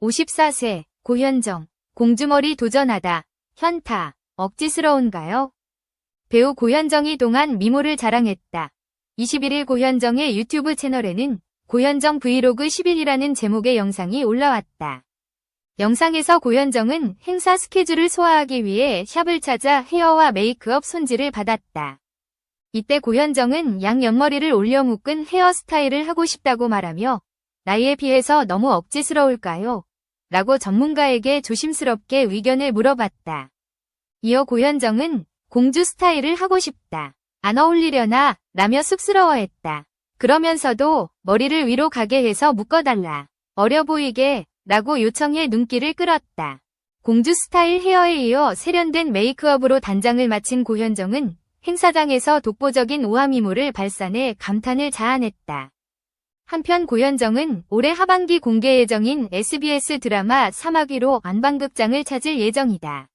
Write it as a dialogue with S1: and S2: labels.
S1: 54세, 고현정, 공주머리 도전하다, 현타, 억지스러운가요? 배우 고현정이 동안 미모를 자랑했다. 21일 고현정의 유튜브 채널에는 고현정 브이로그 10일이라는 제목의 영상이 올라왔다. 영상에서 고현정은 행사 스케줄을 소화하기 위해 샵을 찾아 헤어와 메이크업 손질을 받았다. 이때 고현정은 양 옆머리를 올려 묶은 헤어스타일을 하고 싶다고 말하며 나이에 비해서 너무 억지스러울까요? 라고 전문가에게 조심스럽게 의견을 물어봤다. 이어 고현정은 공주 스타일을 하고 싶다. 안 어울리려나? 라며 쑥스러워했다. 그러면서도 머리를 위로 가게 해서 묶어달라. 어려 보이게 라고 요청해 눈길을 끌었다. 공주 스타일 헤어에 이어 세련된 메이크업으로 단장을 마친 고현정은 행사장에서 독보적인 오하미모를 발산해 감탄을 자아냈다. 한편 고현정은 올해 하반기 공개 예정인 SBS 드라마 사마귀로 안방극장을 찾을 예정이다.